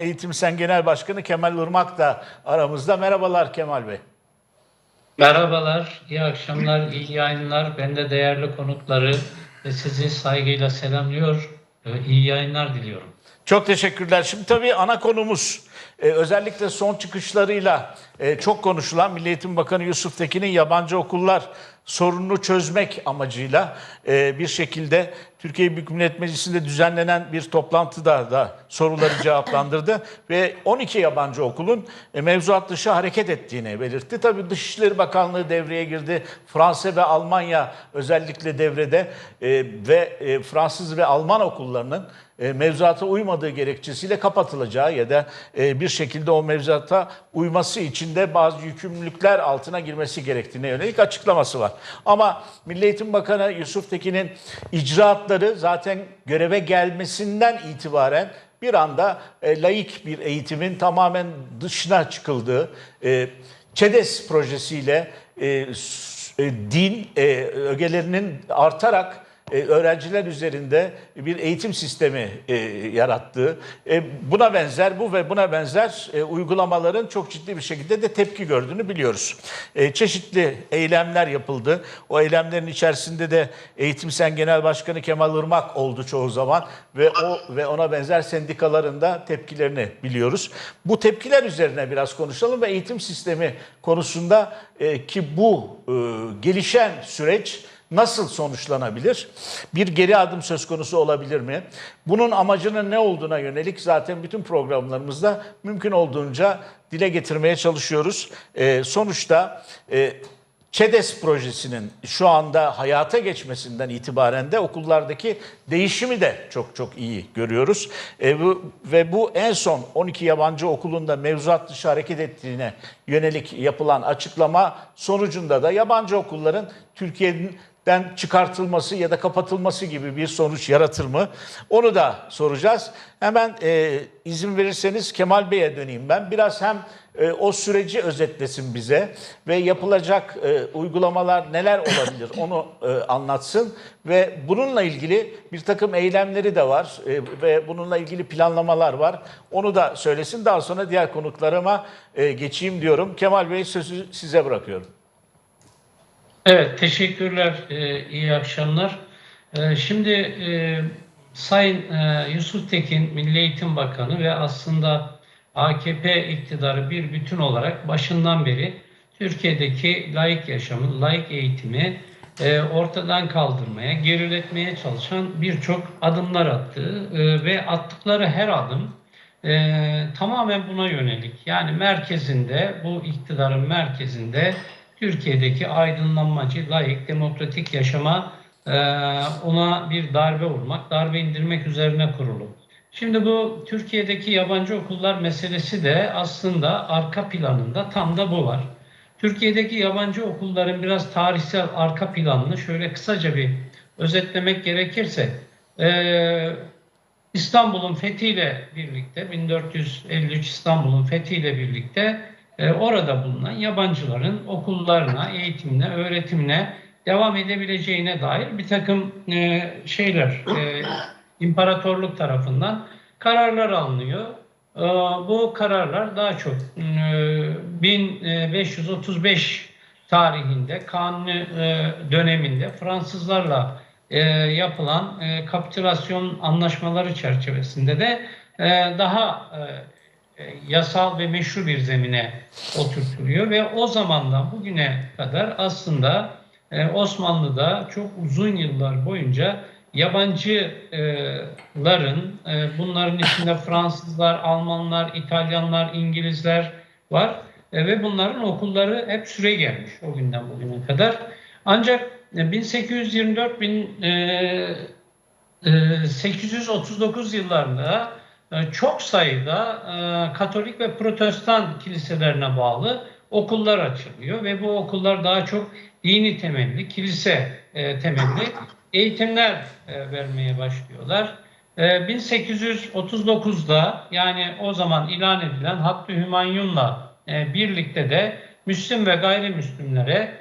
Eğitim Sen Genel Başkanı Kemal Irmak da aramızda. Merhabalar Kemal Bey. Merhabalar, iyi akşamlar, iyi yayınlar. Ben de değerli konukları ve sizi saygıyla selamlıyor. Ee, İyi yayınlar diliyorum. Çok teşekkürler. Şimdi tabii ana konumuz e, özellikle son çıkışlarıyla e, çok konuşulan Milli Eğitim Bakanı Yusuf Tekin'in yabancı okullar sorununu çözmek amacıyla e, bir şekilde Türkiye Büyük Millet Meclisi'nde düzenlenen bir toplantıda da soruları cevaplandırdı ve 12 yabancı okulun e, mevzuat dışı hareket ettiğini belirtti. Tabii Dışişleri Bakanlığı devreye girdi. Fransa ve Almanya özellikle devrede e, ve e, Fransız ve Alman okullarının mevzuata uymadığı gerekçesiyle kapatılacağı ya da bir şekilde o mevzuata uyması için de bazı yükümlülükler altına girmesi gerektiğine yönelik açıklaması var. Ama Milli Eğitim Bakanı Yusuf Tekin'in icraatları zaten göreve gelmesinden itibaren bir anda e, laik bir eğitimin tamamen dışına çıkıldığı, e, ÇEDES projesiyle e, e, din e, ögelerinin artarak e, öğrenciler üzerinde bir eğitim sistemi e, yarattığı, e, buna benzer bu ve buna benzer e, uygulamaların çok ciddi bir şekilde de tepki gördüğünü biliyoruz. E, çeşitli eylemler yapıldı. O eylemlerin içerisinde de Eğitim Sen Genel Başkanı Kemal Irmak oldu çoğu zaman ve o ve ona benzer sendikaların da tepkilerini biliyoruz. Bu tepkiler üzerine biraz konuşalım ve eğitim sistemi konusunda ki bu gelişen süreç nasıl sonuçlanabilir? Bir geri adım söz konusu olabilir mi? Bunun amacının ne olduğuna yönelik zaten bütün programlarımızda mümkün olduğunca dile getirmeye çalışıyoruz. Ee, sonuçta e, ÇEDES projesinin şu anda hayata geçmesinden itibaren de okullardaki değişimi de çok çok iyi görüyoruz. E, bu, ve bu en son 12 yabancı okulunda mevzuat dışı hareket ettiğine yönelik yapılan açıklama sonucunda da yabancı okulların Türkiye'nin den çıkartılması ya da kapatılması gibi bir sonuç yaratır mı? Onu da soracağız. Hemen e, izin verirseniz Kemal Bey'e döneyim ben. Biraz hem e, o süreci özetlesin bize ve yapılacak e, uygulamalar neler olabilir onu e, anlatsın ve bununla ilgili bir takım eylemleri de var e, ve bununla ilgili planlamalar var. Onu da söylesin. Daha sonra diğer konuklarıma e, geçeyim diyorum. Kemal Bey sözü size bırakıyorum. Evet, teşekkürler, ee, iyi akşamlar. Ee, Şimdi e, Sayın e, Yusuf Tekin, Milli Eğitim Bakanı ve aslında AKP iktidarı bir bütün olarak başından beri Türkiye'deki laik yaşamı, laik eğitimi e, ortadan kaldırmaya, geriletmeye çalışan birçok adımlar attı E, ve attıkları her adım e, tamamen buna yönelik. Yani merkezinde, bu iktidarın merkezinde Türkiye'deki aydınlanmacı, layık, demokratik yaşama e, ona bir darbe vurmak, darbe indirmek üzerine kurulu. Şimdi bu Türkiye'deki yabancı okullar meselesi de aslında arka planında tam da bu var. Türkiye'deki yabancı okulların biraz tarihsel arka planını şöyle kısaca bir özetlemek gerekirse e, İstanbul'un fethiyle birlikte 1453 İstanbul'un fethiyle birlikte e, orada bulunan yabancıların okullarına, eğitimine, öğretimine devam edebileceğine dair bir takım e, şeyler e, imparatorluk tarafından kararlar alınıyor. E, bu kararlar daha çok e, 1535 tarihinde kanuni e, döneminde Fransızlarla e, yapılan e, kapitülasyon anlaşmaları çerçevesinde de e, daha e, e, yasal ve meşru bir zemine oturtuluyor ve o zamandan bugüne kadar aslında e, Osmanlı'da çok uzun yıllar boyunca yabancıların e, bunların içinde Fransızlar, Almanlar, İtalyanlar, İngilizler var E, ve bunların okulları hep süre gelmiş o günden bugüne kadar. Ancak e, 1824 bin, e, e, 839 yıllarında e, çok sayıda e, Katolik ve Protestan kiliselerine bağlı okullar açılıyor ve bu okullar daha çok dini temelli, kilise e, temelli eğitimler e, vermeye başlıyorlar. E, 1839'da yani o zaman ilan edilen Hakkı Hümanyun'la birlikte de Müslüm ve gayrimüslimlere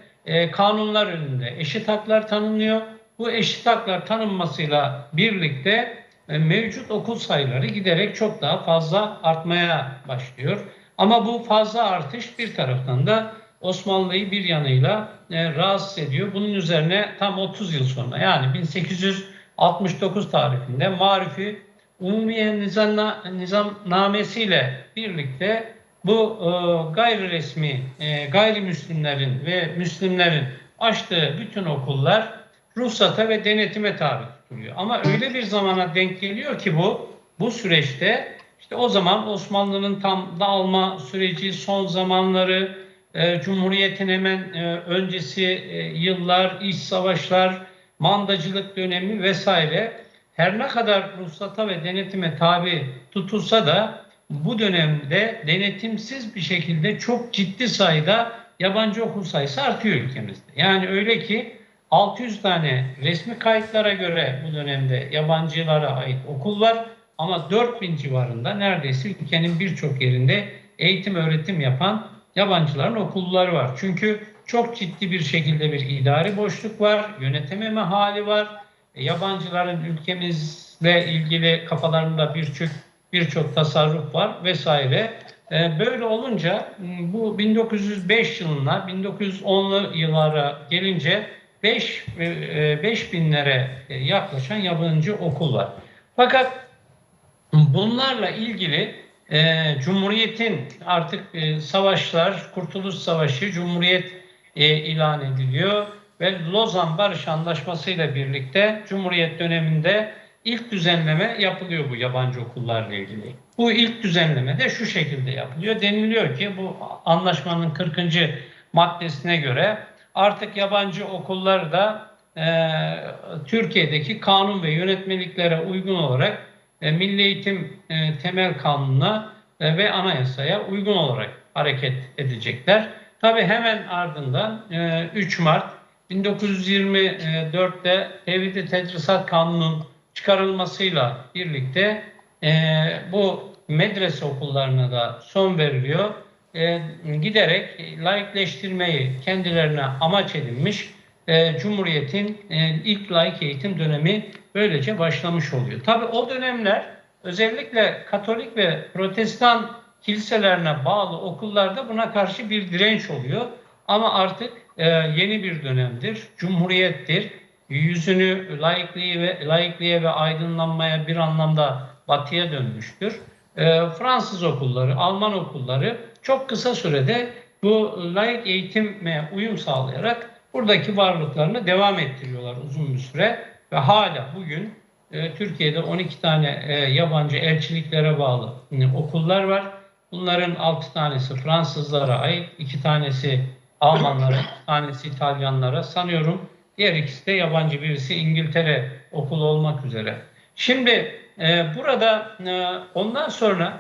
kanunlar önünde eşit haklar tanınıyor. Bu eşit haklar tanınmasıyla birlikte mevcut okul sayıları giderek çok daha fazla artmaya başlıyor. Ama bu fazla artış bir taraftan da Osmanlı'yı bir yanıyla e, rahatsız ediyor. Bunun üzerine tam 30 yıl sonra yani 1869 tarihinde Marifi Umumiye Nizamna, Nizamnamesiyle birlikte bu e, gayri resmi e, gayrimüslimlerin ve Müslümlerin açtığı bütün okullar ruhsata ve denetime tabi tutuluyor. Ama öyle bir zamana denk geliyor ki bu bu süreçte işte o zaman Osmanlı'nın tam dağılma süreci son zamanları e, Cumhuriyet'in hemen e, öncesi e, yıllar, iç savaşlar, mandacılık dönemi vesaire her ne kadar ruhsata ve denetime tabi tutulsa da bu dönemde denetimsiz bir şekilde çok ciddi sayıda yabancı okul sayısı artıyor ülkemizde. Yani öyle ki 600 tane resmi kayıtlara göre bu dönemde yabancılara ait okul var ama 4000 civarında neredeyse ülkenin birçok yerinde eğitim öğretim yapan yabancıların okulları var. Çünkü çok ciddi bir şekilde bir idari boşluk var, yönetememe hali var. E, yabancıların ülkemizle ilgili kafalarında birçok birçok tasarruf var vesaire. E, böyle olunca bu 1905 yılına 1910'lu yıllara gelince 5 5 e, binlere yaklaşan yabancı okul var. Fakat bunlarla ilgili e, Cumhuriyet'in artık e, savaşlar, Kurtuluş Savaşı, Cumhuriyet e, ilan ediliyor ve Lozan Barış Anlaşması ile birlikte Cumhuriyet döneminde ilk düzenleme yapılıyor bu yabancı okullarla ilgili. Bu ilk düzenleme de şu şekilde yapılıyor. Deniliyor ki bu anlaşmanın 40. maddesine göre artık yabancı okullar da e, Türkiye'deki kanun ve yönetmeliklere uygun olarak e, Milli Eğitim e, Temel Kanunu'na e, ve anayasaya uygun olarak hareket edecekler. Tabi hemen ardından 3 Mart 1924'te Tevhid-i Tedrisat Kanunu'nun çıkarılmasıyla birlikte bu medrese okullarına da son veriliyor. Giderek laikleştirmeyi kendilerine amaç edinmiş Cumhuriyet'in ilk laik eğitim dönemi böylece başlamış oluyor. Tabi o dönemler özellikle Katolik ve Protestan kiliselerine bağlı okullarda buna karşı bir direnç oluyor. Ama artık e, yeni bir dönemdir, cumhuriyettir. Yüzünü laikliğe ve, laikliğe ve aydınlanmaya bir anlamda batıya dönmüştür. E, Fransız okulları, Alman okulları çok kısa sürede bu laik eğitime uyum sağlayarak buradaki varlıklarını devam ettiriyorlar uzun bir süre ve hala bugün e, Türkiye'de 12 tane e, yabancı elçiliklere bağlı e, okullar var. Bunların 6 tanesi Fransızlara ait, 2 tanesi Almanlara, 2 tanesi İtalyanlara sanıyorum. Diğer ikisi de yabancı birisi İngiltere okulu olmak üzere. Şimdi e, burada e, ondan sonra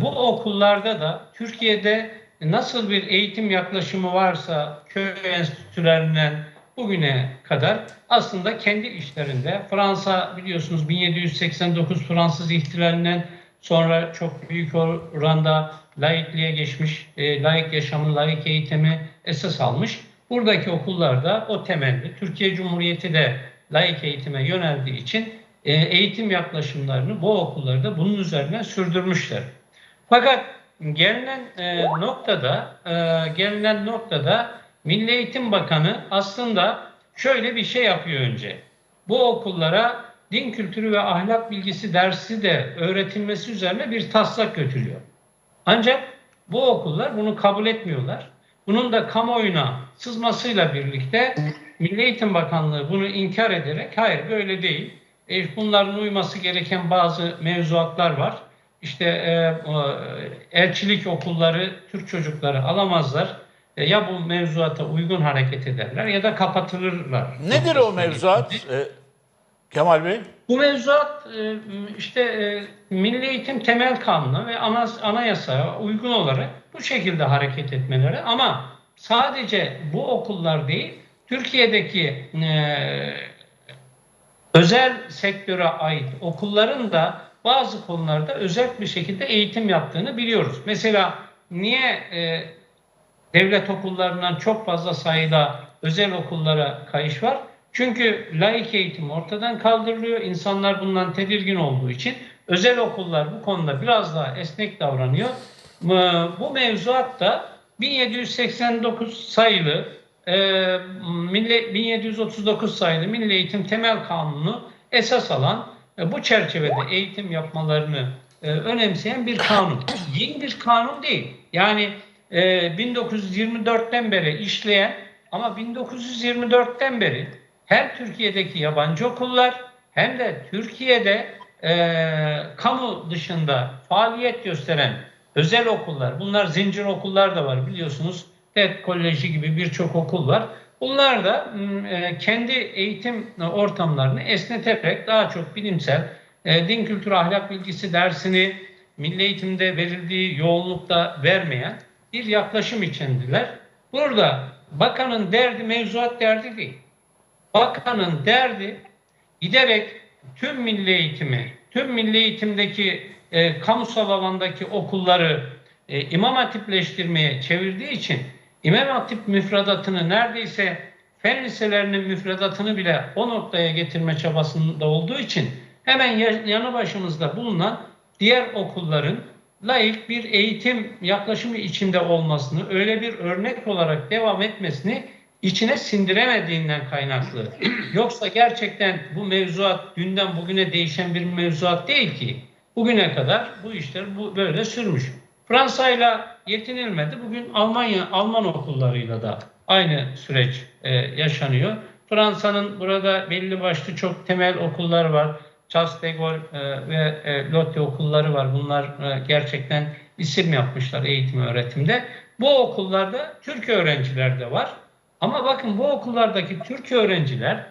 bu okullarda da Türkiye'de nasıl bir eğitim yaklaşımı varsa köy enstitülerinden bugüne kadar aslında kendi işlerinde Fransa biliyorsunuz 1789 Fransız ihtilalinden sonra çok büyük oranda laikliğe geçmiş, e, laik yaşamın, laik eğitimi esas almış. Buradaki okullarda o temelli, Türkiye Cumhuriyeti de laik eğitime yöneldiği için e, eğitim yaklaşımlarını bu okullarda bunun üzerine sürdürmüşler. Fakat gelinen e, noktada, e, gelinen noktada Milli Eğitim Bakanı aslında şöyle bir şey yapıyor önce. Bu okullara din kültürü ve ahlak bilgisi dersi de öğretilmesi üzerine bir taslak götürüyor. Ancak bu okullar bunu kabul etmiyorlar. Bunun da kamuoyuna sızmasıyla birlikte Milli Eğitim Bakanlığı bunu inkar ederek hayır böyle değil. E, bunların uyması gereken bazı mevzuatlar var. İşte e, elçilik okulları Türk çocukları alamazlar e, ya bu mevzuata uygun hareket ederler ya da kapatılırlar. Nedir o mevzuat e, Kemal Bey? Bu mevzuat e, işte e, Milli Eğitim Temel Kanunu ve anayasaya uygun olarak bu şekilde hareket etmeleri ama sadece bu okullar değil Türkiye'deki özel sektöre ait okulların da bazı konularda özel bir şekilde eğitim yaptığını biliyoruz. Mesela niye devlet okullarından çok fazla sayıda özel okullara kayış var. Çünkü laik eğitim ortadan kaldırılıyor. İnsanlar bundan tedirgin olduğu için özel okullar bu konuda biraz daha esnek davranıyor. Bu mevzuat da 1789 sayılı e, Milli, 1739 sayılı Milli Eğitim Temel Kanunu esas alan e, bu çerçevede eğitim yapmalarını e, önemseyen bir kanun. Yeni bir kanun değil. Yani e, 1924'ten beri işleyen ama 1924'ten beri hem Türkiye'deki yabancı okullar hem de Türkiye'de e, kamu dışında faaliyet gösteren özel okullar, bunlar zincir okullar da var biliyorsunuz. TED Koleji gibi birçok okul var. Bunlar da e, kendi eğitim ortamlarını esneterek daha çok bilimsel e, din kültürü ahlak bilgisi dersini milli eğitimde verildiği yoğunlukta vermeyen bir yaklaşım içindiler. Burada bakanın derdi mevzuat derdi değil. Bakanın derdi giderek tüm milli eğitimi, tüm milli eğitimdeki e, kamusal alandaki okulları e, imam hatipleştirmeye çevirdiği için imam hatip müfredatını neredeyse fen liselerinin müfredatını bile o noktaya getirme çabasında olduğu için hemen yanı başımızda bulunan diğer okulların layık bir eğitim yaklaşımı içinde olmasını, öyle bir örnek olarak devam etmesini içine sindiremediğinden kaynaklı. Yoksa gerçekten bu mevzuat dünden bugüne değişen bir mevzuat değil ki. Bugüne kadar bu işler bu böyle sürmüş. Fransa'yla yetinilmedi. Bugün Almanya Alman okullarıyla da aynı süreç e, yaşanıyor. Fransa'nın burada belli başlı çok temel okullar var. Charles de Gaulle e, ve e, Lotte okulları var. Bunlar e, gerçekten isim yapmışlar eğitim öğretimde. Bu okullarda Türk öğrenciler de var. Ama bakın bu okullardaki Türk öğrenciler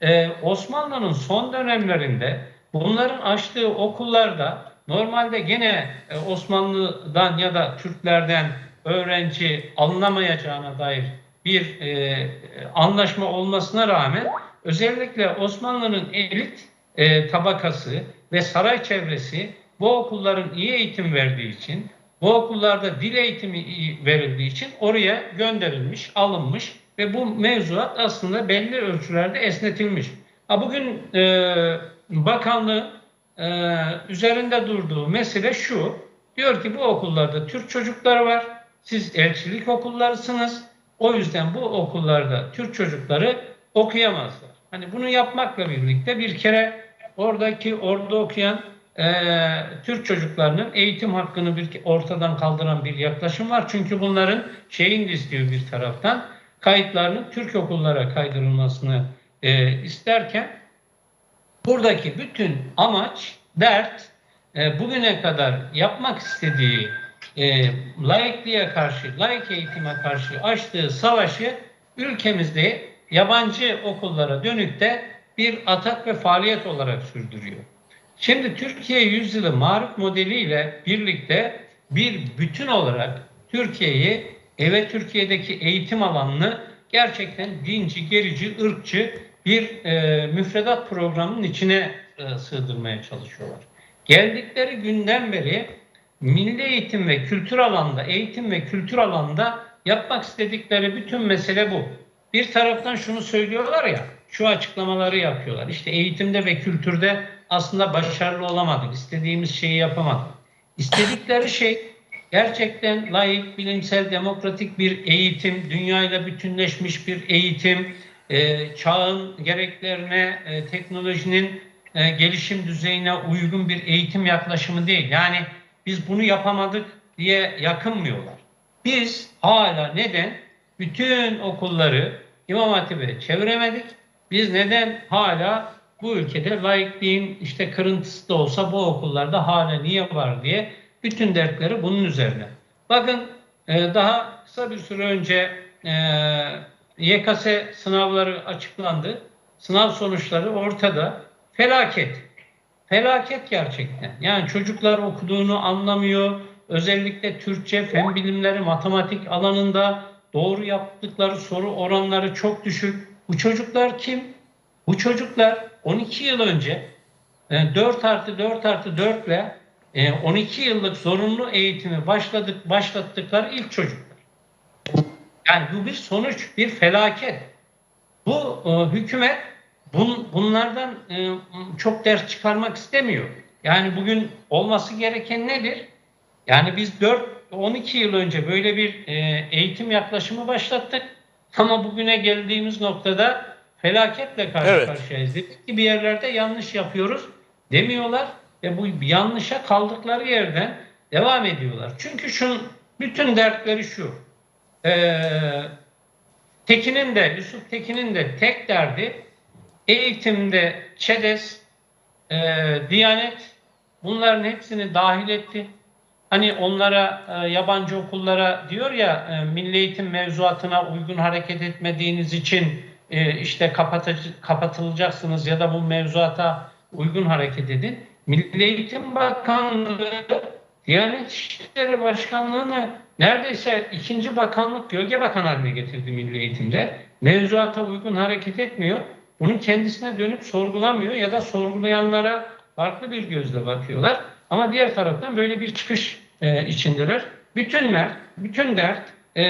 e, Osmanlı'nın son dönemlerinde bunların açtığı okullarda normalde gene e, Osmanlı'dan ya da Türklerden öğrenci alınamayacağına dair bir e, anlaşma olmasına rağmen özellikle Osmanlı'nın elit e, tabakası ve saray çevresi bu okulların iyi eğitim verdiği için, bu okullarda dil eğitimi verildiği için oraya gönderilmiş, alınmış ve bu mevzuat aslında belli ölçülerde esnetilmiş. Ha bugün e, bakanlığı e, üzerinde durduğu mesele şu. Diyor ki bu okullarda Türk çocukları var. Siz elçilik okullarısınız. O yüzden bu okullarda Türk çocukları okuyamazlar. Hani bunu yapmakla birlikte bir kere oradaki orada okuyan e, Türk çocuklarının eğitim hakkını bir ortadan kaldıran bir yaklaşım var. Çünkü bunların şeyin istiyor bir taraftan kayıtlarının Türk okullara kaydırılmasını e, isterken buradaki bütün amaç, dert e, bugüne kadar yapmak istediği e, laikliğe karşı, laik eğitime karşı açtığı savaşı ülkemizde yabancı okullara dönük de bir atak ve faaliyet olarak sürdürüyor. Şimdi Türkiye yüzyılı marif modeliyle birlikte bir bütün olarak Türkiye'yi eve Türkiye'deki eğitim alanını gerçekten dinci, gerici, ırkçı bir e, müfredat programının içine e, sığdırmaya çalışıyorlar. Geldikleri günden beri milli eğitim ve kültür alanda, eğitim ve kültür alanda yapmak istedikleri bütün mesele bu. Bir taraftan şunu söylüyorlar ya, şu açıklamaları yapıyorlar. İşte eğitimde ve kültürde aslında başarılı olamadık, istediğimiz şeyi yapamadık. İstedikleri şey gerçekten layık, bilimsel, demokratik bir eğitim, dünyayla bütünleşmiş bir eğitim, e, çağın gereklerine, e, teknolojinin e, gelişim düzeyine uygun bir eğitim yaklaşımı değil. Yani biz bunu yapamadık diye yakınmıyorlar. Biz hala neden bütün okulları İmam Hatip'e çeviremedik? Biz neden hala bu ülkede laikliğin işte kırıntısı da olsa bu okullarda hala niye var diye bütün dertleri bunun üzerine. Bakın e, daha kısa bir süre önce e, YKS sınavları açıklandı. Sınav sonuçları ortada. Felaket. Felaket gerçekten. Yani çocuklar okuduğunu anlamıyor. Özellikle Türkçe, fen bilimleri, matematik alanında doğru yaptıkları soru oranları çok düşük. Bu çocuklar kim? Bu çocuklar 12 yıl önce 4 e, artı 4 artı 4 ile 12 yıllık zorunlu eğitimi başladık başlattıkları ilk çocuklar. Yani bu bir sonuç, bir felaket. Bu e, hükümet bun, bunlardan e, çok ders çıkarmak istemiyor. Yani bugün olması gereken nedir? Yani biz 4 12 yıl önce böyle bir e, eğitim yaklaşımı başlattık. Ama bugüne geldiğimiz noktada felaketle karşı Evet. karşıyayız. Dedik ki bir yerlerde yanlış yapıyoruz demiyorlar ve bu yanlışa kaldıkları yerden devam ediyorlar. Çünkü şunun bütün dertleri şu. Ee, Tekin'in de Yusuf Tekin'in de tek derdi eğitimde ÇEDES, e, Diyanet bunların hepsini dahil etti. Hani onlara e, yabancı okullara diyor ya e, milli eğitim mevzuatına uygun hareket etmediğiniz için e, işte kapatılacaksınız ya da bu mevzuata uygun hareket edin. Milli Eğitim Bakanlığı Diyanet İşleri Başkanlığı'nı neredeyse ikinci bakanlık gölge bakan haline getirdi milli eğitimde. Mevzuata uygun hareket etmiyor. Bunun kendisine dönüp sorgulamıyor ya da sorgulayanlara farklı bir gözle bakıyorlar. Ama diğer taraftan böyle bir çıkış e, içindeler. Bütün dert, bütün dert e,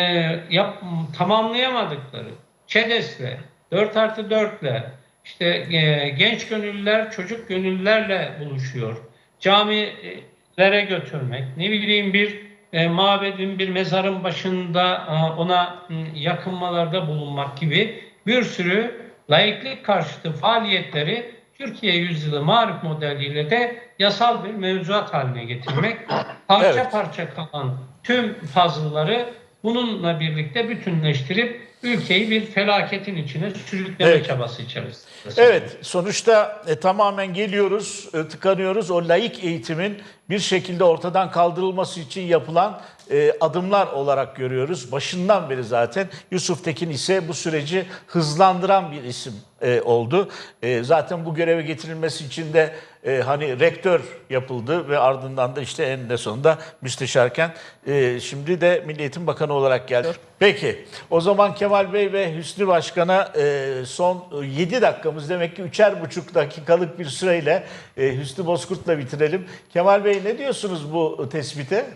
yap, tamamlayamadıkları ÇEDES'le, 4 artı 4'le, işte e, genç gönüllüler çocuk gönüllülerle buluşuyor. Camilere götürmek, ne bileyim bir e, mabedin, bir mezarın başında e, ona m, yakınmalarda bulunmak gibi bir sürü laiklik karşıtı faaliyetleri Türkiye yüzyılı marif modeliyle de yasal bir mevzuat haline getirmek. Parça Evet. parça kalan tüm puzzle'ları bununla birlikte bütünleştirip ülkeyi bir felaketin içine sürükleme Evet. çabası içerisinde. Evet, sonuçta e, tamamen geliyoruz, e, tıkanıyoruz. O laik eğitimin bir şekilde ortadan kaldırılması için yapılan e, adımlar olarak görüyoruz. Başından beri zaten Yusuf Tekin ise bu süreci hızlandıran bir isim e, oldu. E, zaten bu göreve getirilmesi için de e, hani rektör yapıldı ve ardından da işte eninde sonunda müsteşarken e, şimdi de Milli Eğitim Bakanı olarak geldi. Peki o zaman Kemal Bey ve Hüsnü Başkan'a e, son 7 dakikamız demek ki 3,5 dakikalık bir süreyle e, Hüsnü Bozkurt'la bitirelim. Kemal Bey ne diyorsunuz bu tespite?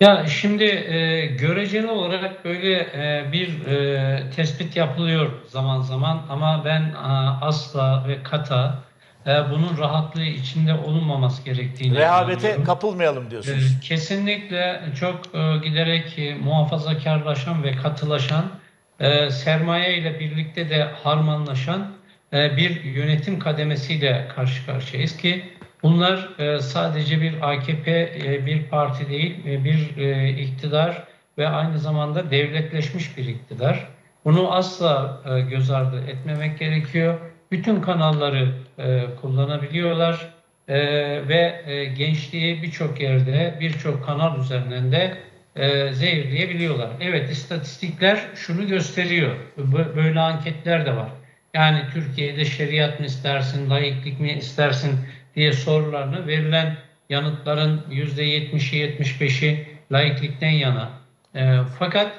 Ya şimdi e, göreceli olarak böyle e, bir e, tespit yapılıyor zaman zaman ama ben a, asla ve kata e, bunun rahatlığı içinde olunmaması gerektiğini Rehavete kapılmayalım diyorsunuz. Ee, Kesinlikle çok e, giderek e, muhafazakarlaşan ve katılaşan, e, sermaye ile birlikte de harmanlaşan bir yönetim kademesiyle karşı karşıyayız ki bunlar sadece bir AKP bir parti değil, bir iktidar ve aynı zamanda devletleşmiş bir iktidar. Bunu asla göz ardı etmemek gerekiyor. Bütün kanalları e, kullanabiliyorlar. Ee, ve e, gençliği birçok yerde, birçok kanal üzerinden de e, zehirleyebiliyorlar. Evet, istatistikler şunu gösteriyor. Bö- Böyle anketler de var. Yani Türkiye'de şeriat mı istersin, laiklik mi istersin diye sorularını verilen yanıtların %70'i 75'i laiklikten yana. E, fakat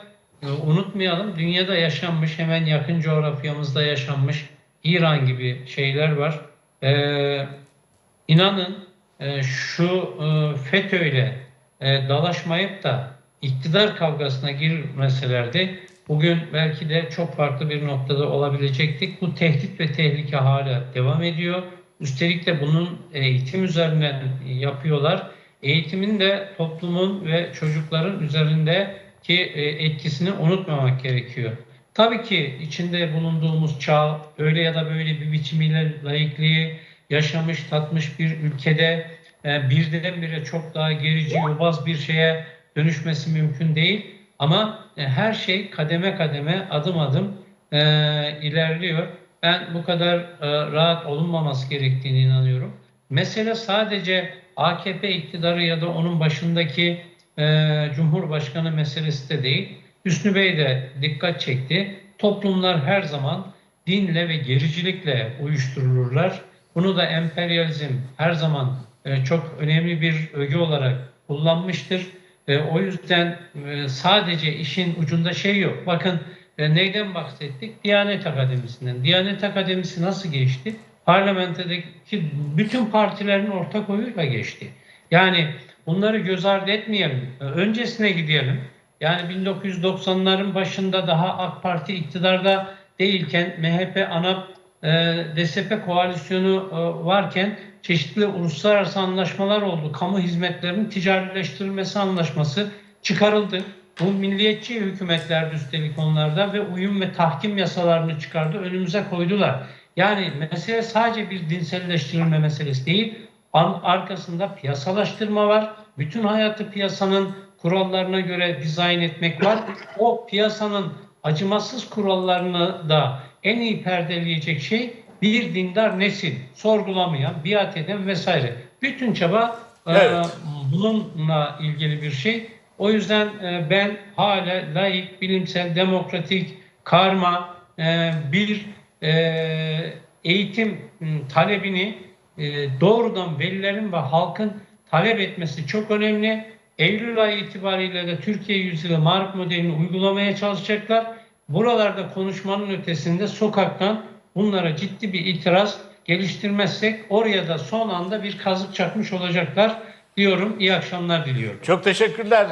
e, unutmayalım dünyada yaşanmış, hemen yakın coğrafyamızda yaşanmış İran gibi şeyler var. E, İnanın e, şu e, FETÖ'yle e, dalaşmayıp da iktidar kavgasına girmeselerdi bugün belki de çok farklı bir noktada olabilecektik. Bu tehdit ve tehlike hala devam ediyor. Üstelik de bunun eğitim üzerinden yapıyorlar. Eğitimin de toplumun ve çocukların üzerindeki e, etkisini unutmamak gerekiyor. Tabii ki içinde bulunduğumuz çağ öyle ya da böyle bir biçimiyle laikliği yaşamış, tatmış bir ülkede e, birdenbire çok daha gerici, yobaz bir şeye dönüşmesi mümkün değil. Ama e, her şey kademe kademe, adım adım e, ilerliyor. Ben bu kadar e, rahat olunmaması gerektiğini inanıyorum. Mesele sadece AKP iktidarı ya da onun başındaki e, Cumhurbaşkanı meselesi de değil. Hüsnü Bey de dikkat çekti. Toplumlar her zaman dinle ve gericilikle uyuşturulurlar. Bunu da emperyalizm her zaman e, çok önemli bir öge olarak kullanmıştır. E, o yüzden e, sadece işin ucunda şey yok. Bakın neyden bahsettik? Diyanet Akademisi'nden. Diyanet Akademisi nasıl geçti? Parlamentodaki bütün partilerin ortak oyuyla geçti. Yani bunları göz ardı etmeyelim. Öncesine gidelim. Yani 1990'ların başında daha AK Parti iktidarda değilken MHP, ANAP, e, DSP koalisyonu e, varken çeşitli uluslararası anlaşmalar oldu. Kamu hizmetlerinin ticarileştirilmesi anlaşması çıkarıldı. Bu milliyetçi hükümetlerdi üstelik onlarda ve uyum ve tahkim yasalarını çıkardı. Önümüze koydular. Yani mesele sadece bir dinselleştirilme meselesi değil. Arkasında piyasalaştırma var. Bütün hayatı piyasanın kurallarına göre dizayn etmek var. O piyasanın acımasız kurallarını da en iyi perdeleyecek şey bir dindar nesil, sorgulamayan, biat eden vesaire. Bütün çaba e, Evet. bununla ilgili bir şey. O yüzden e, ben hala laik, bilimsel, demokratik, karma e, bir e, eğitim talebini e, doğrudan velilerin ve halkın talep etmesi çok önemli. Eylül ayı itibariyle de Türkiye Yüzyılı Marif modelini uygulamaya çalışacaklar. Buralarda konuşmanın ötesinde sokaktan bunlara ciddi bir itiraz geliştirmezsek oraya da son anda bir kazık çakmış olacaklar diyorum. İyi akşamlar diliyorum. Çok teşekkürler.